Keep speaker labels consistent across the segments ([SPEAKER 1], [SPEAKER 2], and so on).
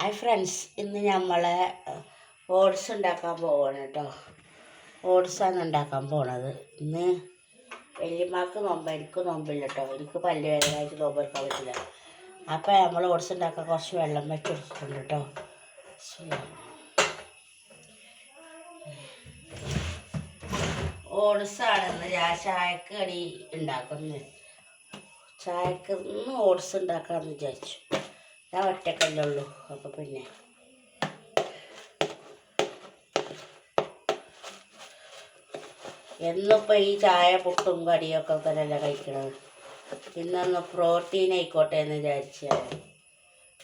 [SPEAKER 1] Hi friends ഇന്ന് നമ്മളെ oats ഉണ്ടാക്കാൻ പോവാണ് കേട്ടോ. ഓട്സാണ് ഉണ്ടാക്കാൻ പോണത്. ഇന്ന് വല്യമ്മക്ക് നോമ്പ് എനിക്ക് നോമ്പില്ല കേട്ടോ. എനിക്ക് പല്ല് വേദനയായിട്ട് നോമ്പ് എടുക്കാൻ പറ്റില്ല. അപ്പോൾ നമ്മൾ ഓട്സ് ഉണ്ടാക്കാൻ കുറച്ച് വെള്ളം വെച്ചെടുത്തിട്ടുണ്ട് കേട്ടോ. ഓട്സാണെന്ന് ഞാൻ ചായക്ക് ഉണ്ടാക്കുന്നത്. ചായക്ക് ഓട്സ് ഉണ്ടാക്കാമെന്ന് വിചാരിച്ചു. ഞാൻ ഒറ്റക്കല്ലേ ഉള്ളൂ. അപ്പോൾ പിന്നെ. എന്നിപ്പോൾ ഈ ചായ പുട്ടും കടിയൊക്കെ തന്നെയല്ല കഴിക്കണത്? ഇന്നൊന്ന് പ്രോട്ടീൻ ആയിക്കോട്ടെ എന്ന് വിചാരിച്ചാൽ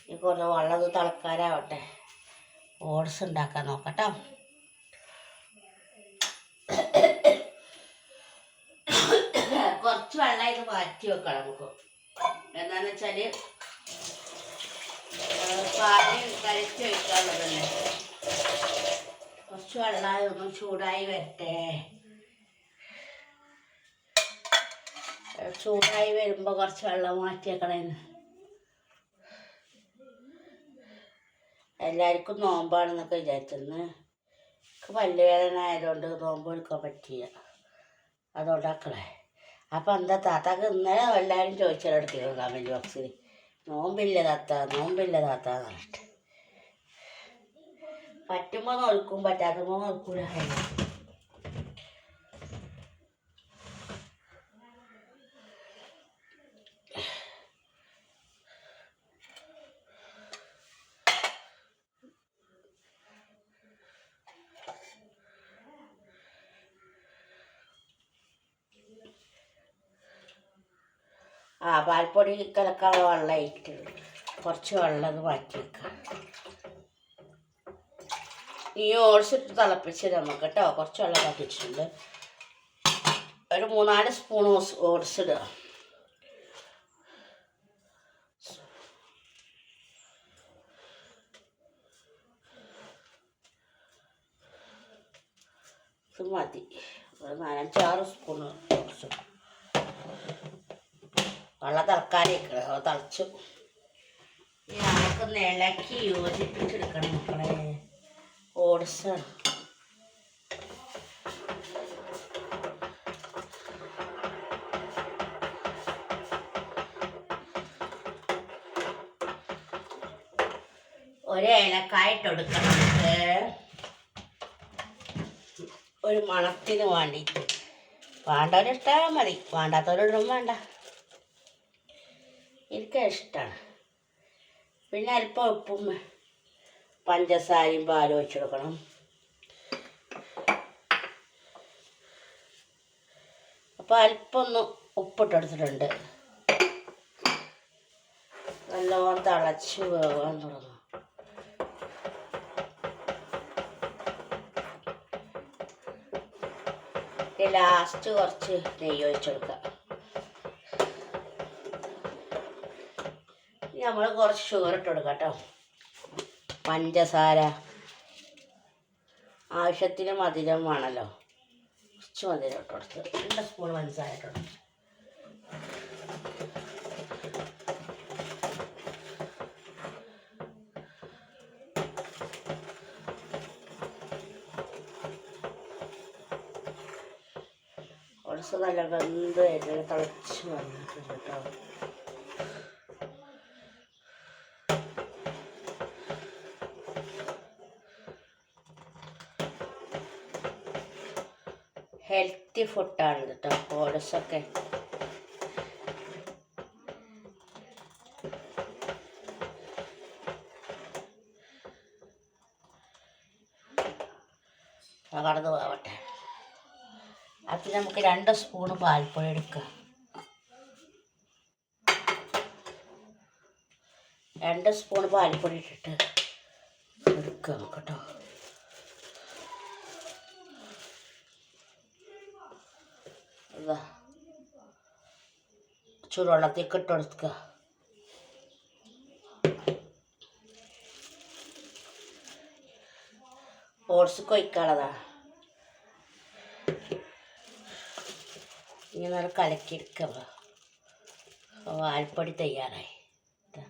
[SPEAKER 1] ഇനി കുറച്ച് വെള്ളം തിളക്കാനാവട്ടെ. ഓട്സ് ഉണ്ടാക്കാൻ നോക്കട്ടോ. കുറച്ച് വെള്ളം ഇത് മാറ്റി വെക്കണം നമുക്ക്. എന്താണെന്ന് വെച്ചാൽ പാൽ കരച്ച് ഒഴിക്കാനുള്ളതല്ലേ? കുറച്ച് വെള്ളമായി ചൂടായി വരട്ടെ. ചൂടായി വരുമ്പോൾ കുറച്ച് വെള്ളം മാറ്റിയേക്കണേന്ന് എല്ലാവർക്കും നോമ്പാണെന്നൊക്കെ വിചാരിച്ചിരുന്നു. എനിക്ക് പല്ലുവേദന ആയതുകൊണ്ട് നോമ്പ് എടുക്കാൻ പറ്റില്ല അതുകൊണ്ടാക്കളെ അപ്പം എന്താ താത്താക്ക് ഇന്നലെ എല്ലാവരും ചോദിച്ചാലും എടുത്തിരുന്നു കമന്റ് ബോക്സിൽ നോമ്പില്ല താത്ത നോമ്പില്ല താത്ത പറഞ്ഞിട്ട്. പറ്റുമ്പോൾ നോൽക്കും പറ്റാത്തപ്പോ നോക്കൂല ആ പാൽപ്പൊടി കലക്കാനുള്ള വെള്ളം ആയിട്ട് കുറച്ച് വെള്ളം അത് മാറ്റി വെക്കാം ഈ ഓടിച്ചിട്ട് തിളപ്പിച്ച് നമുക്ക് കേട്ടോ കുറച്ച് വെള്ളം കാട്ടിച്ചിട്ടുണ്ട് ഒരു മൂന്നാൽ സ്പൂൺ ഓട്സ് ഇടുക. ഇത് മതി. ഒരു നാലഞ്ചാറ് സ്പൂൺ ഓട്സ് ഇടും വെള്ളം അത് തിളച്ചു. ഞങ്ങൾക്ക് ഇളക്കി യോജിപ്പിച്ചെടുക്കണം മക്കളെ. ഓട്സ് ഒരു ഏലക്കായിട്ട് എടുക്കണം നമുക്ക് ഒരു മണത്തിന് വേണ്ടിയിട്ട് വേണ്ടവരിട്ടാൽ മതി. വേണ്ടാത്തവരിടും വേണ്ട. എനിക്ക് ഇഷ്ടമാണ് പിന്നെ അല്പം ഉപ്പും പഞ്ചസാരയും പാലും വെച്ച് കൊടുക്കണം. അപ്പോൾ അല്പം ഒന്ന് ഉപ്പിട്ടെടുത്തിട്ടുണ്ട് നല്ലോണം തിളച്ച് വേവാൻ തുടങ്ങും. ലാസ്റ്റ് കുറച്ച് നെയ്യ് ഒഴിച്ചെടുക്കാം നമ്മൾ കുറച്ച് ഷുഗർ ഇട്ട് കൊടുക്കാം കേട്ടോ. പഞ്ചസാര. ആവശ്യത്തിന് മധുരം വേണമല്ലോ കുറച്ച് മധുരം ഇട്ട് കൊടുത്ത് രണ്ട് സ്പൂൺ പഞ്ചസാര ഇട്ട് കൊടുത്ത്. കുറച്ച് നല്ല വെന്ത് തിളച്ച് വന്നിട്ടുണ്ട് കേട്ടോ. ഹെൽത്തി ഫുട്ടാണ് കേട്ടോ ഓട്സൊക്കെ കടന്നു പോവട്ടെ അപ്പം നമുക്ക് രണ്ട് സ്പൂണ് പാൽപ്പൊഴി എടുക്കാം. രണ്ട് സ്പൂൺ പാൽപ്പൊടി ഇട്ടിട്ട് എടുക്കുക നമുക്ക് കേട്ടോ ഇതാ. ചൂടുവെള്ളത്തേക്ക് ഇട്ട് കൊടുക്കുക. ഓട്സ് കൊയ്ക്കാളതാ ഇങ്ങനെ നല്ല കലക്കിയെടുക്കുക വാൽപ്പൊടി തയ്യാറായി. ഇതാ.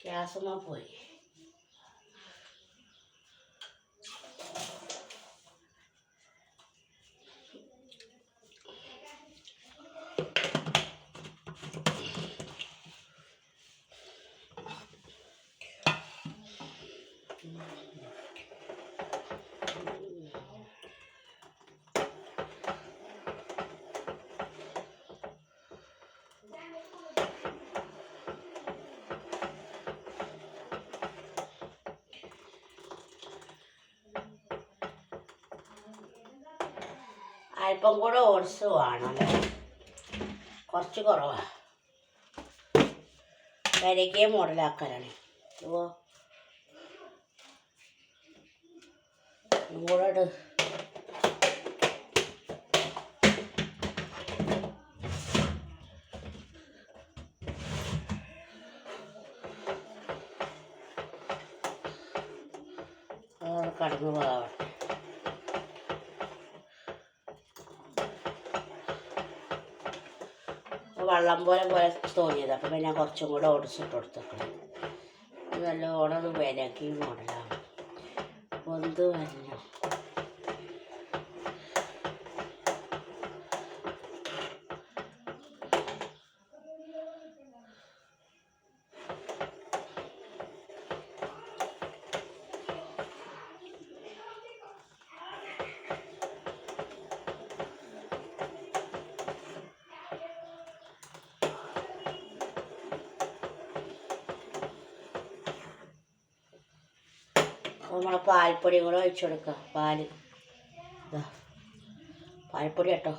[SPEAKER 1] ഗ്യാസുമ്മ പോയി. അല്പം കൂടെ ഓട്സ് വേണം കുറച്ച് കുറവാണ് വരയ്ക്കേ മോഡലാക്കാനാണ് ഓ കടന്നു പോകാവട്ടെ വെള്ളം പോലെ പോലെ തോന്നിയത്. അപ്പം പിന്നെ കുറച്ചും കൂടെ ഓടിച്ചിട്ട് കൊടുത്തേക്കണം നല്ലോണം അത് വിലക്കി മോഡലാണ് പൊന്ത് വരണം അപ്പോൾ നമ്മൾ പാൽപ്പൊടി കൂടെ ഒഴിച്ചു കൊടുക്കുക. പാൽ. ഇതാ പാൽപ്പൊടി കേട്ടോ.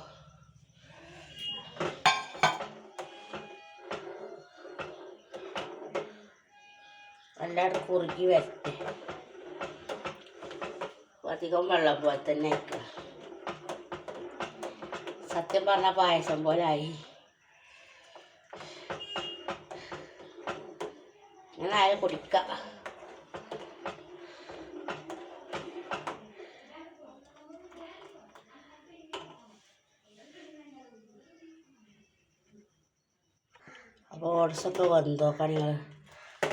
[SPEAKER 1] എല്ലാവരും കുറുക്കി വരട്ടെ. അധികം വെള്ളം പോലെ തന്നെ ആക്കുക സത്യം പറഞ്ഞ പായസം പോലെ ആയി. അങ്ങനെ ആയാലും കുടിക്കാം അപ്പോൾ ഓട്സൊക്കെ വെന്തോക്കാം നിങ്ങൾ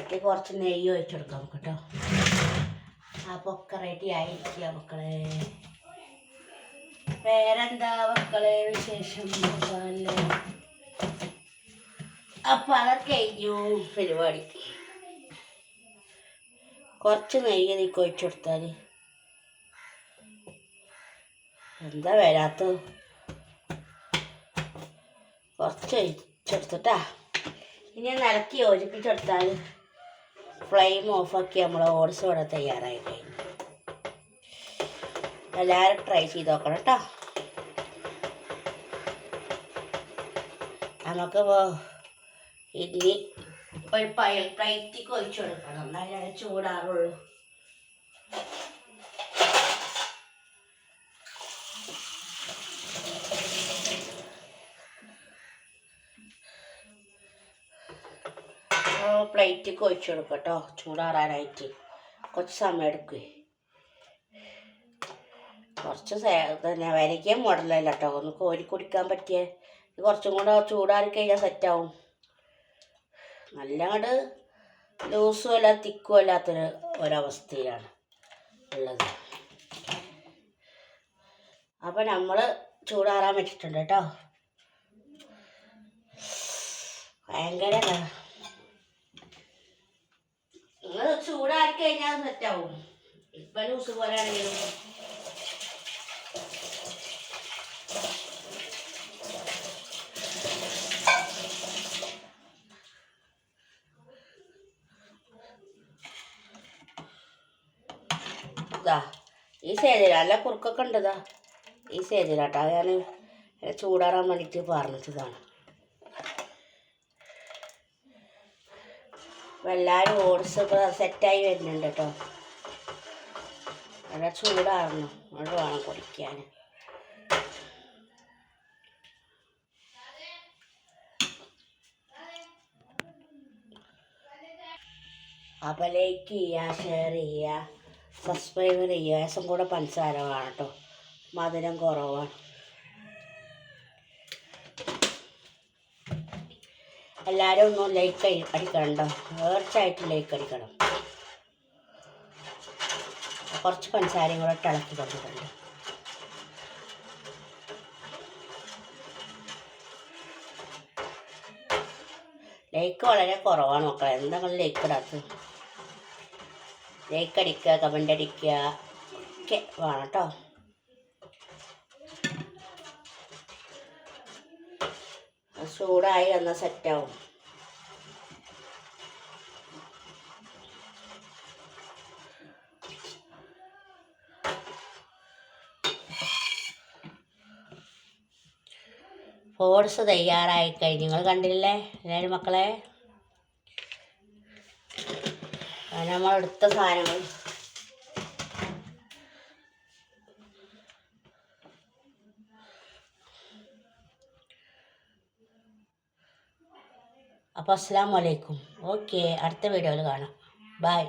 [SPEAKER 1] ഇത് കുറച്ച് നെയ്യ് ഒഴിച്ചെടുക്കാം നമുക്ക് കേട്ടോ. അപ്പോൾ ഒക്കെ റെഡി ആയിരിക്കുക മക്കളെ. വേറെന്താ മക്കളെ വിശേഷം? നോക്കാമല്ലേ അപ്പം അതൊക്കെ കഴിഞ്ഞു പരിപാടി. കുറച്ച് നെയ്യ് നീക്ക് ഒഴിച്ചെടുത്താൽ എന്താ വരാത്തത്? കുറച്ച് ഒഴിച്ചെടുത്തിട്ടാ ഇനി ഇളക്കി യോജിപ്പിച്ചെടുത്താൽ ഫ്ലെയിം ഓഫാക്കി നമ്മൾ ഓട്സ് ഇവിടെ തയ്യാറായി കഴിഞ്ഞു. എല്ലാവരും ട്രൈ ചെയ്ത് നോക്കണം കേട്ടോ. നമുക്ക് ഇനി ഒരു പയൽ പ്ലേറ്റിക്ക് ഒഴിച്ചു കൊടുക്കണം. എന്നാലേ ചൂടാറുള്ളൂ പ്ലേറ്റിക്ക് ഒഴിച്ചു കൊടുക്കുക കേട്ടോ. ചൂടാറാനായിട്ട്. കുറച്ച് സമയം എടുക്കേ. കുറച്ച് തന്നെ. വരയ്ക്കാൻ മോഡലല്ല കേട്ടോ. ഒന്ന് കോരി കുടിക്കാൻ പറ്റിയ കുറച്ചും കൂടെ ചൂടാറി കഴിഞ്ഞാൽ സെറ്റാവും. നല്ല അങ്ങോട്ട് ലൂസും അല്ല തിക്കും അല്ലാത്തൊരു ഒരവസ്ഥയിലാണ് ഉള്ളത്. അപ്പം നമ്മൾ ചൂടാറാൻ വെച്ചിട്ടുണ്ട് കേട്ടോ. ഭയങ്കര നിങ്ങൾ കഴിഞ്ഞാൽ സെറ്റാവും ഇപ്പം ലൂസ് പോലെ ഈ സേതില നല്ല കുറുക്കൊക്കെ ഉണ്ട് ഈ സേതിരാട്ടാ ഞാൻ ചൂടാറാൻ വേണ്ടിയിട്ട് പറഞ്ഞതാണ് അപ്പോൾ എല്ലാവരും ഓട്സ് ഇപ്പോൾ സെറ്റായി വരുന്നുണ്ട് കേട്ടോ. നല്ല ചൂടാറണം അവിടെ വേണം കുടിക്കാൻ അപ്പോൾ ലൈക്ക് ചെയ്യുക ഷെയർ ചെയ്യുക സബ്സ്ക്രൈബ് ചെയ്യുക. ഏസം കൂടെ പഞ്ചസാര വേണം കേട്ടോ. മധുരം കുറവാണ്. എല്ലാവരും ഒന്ന് ലൈക്ക് അടിക്കണം കേട്ടോ തീർച്ചയായിട്ടും ലൈക്ക് അടിക്കണം കുറച്ച് പഞ്ചസാരയും കൂടെ ഇളക്കി കൊടുത്തിട്ടുണ്ട്. ലൈക്ക് വളരെ കുറവാണ് മക്കളെ. എന്താ ലൈക്ക് ഇടാത്തത്? ലൈക്ക് അടിക്കുക കമന്റ് അടിക്കുക ഒക്കെ വേണം കേട്ടോ ചൂടായി വന്നാൽ സെറ്റാവും ഓട്സ് തയ്യാറായി കഴിഞ്ഞു നിങ്ങൾ കണ്ടില്ലേ? എല്ലാവരും മക്കളെ? നമ്മളെടുത്ത സാധനങ്ങൾ. അപ്പോൾ അസ്സാം വലൈക്കും ഓക്കെ അടുത്ത വീഡിയോയിൽ കാണാം. ബൈ.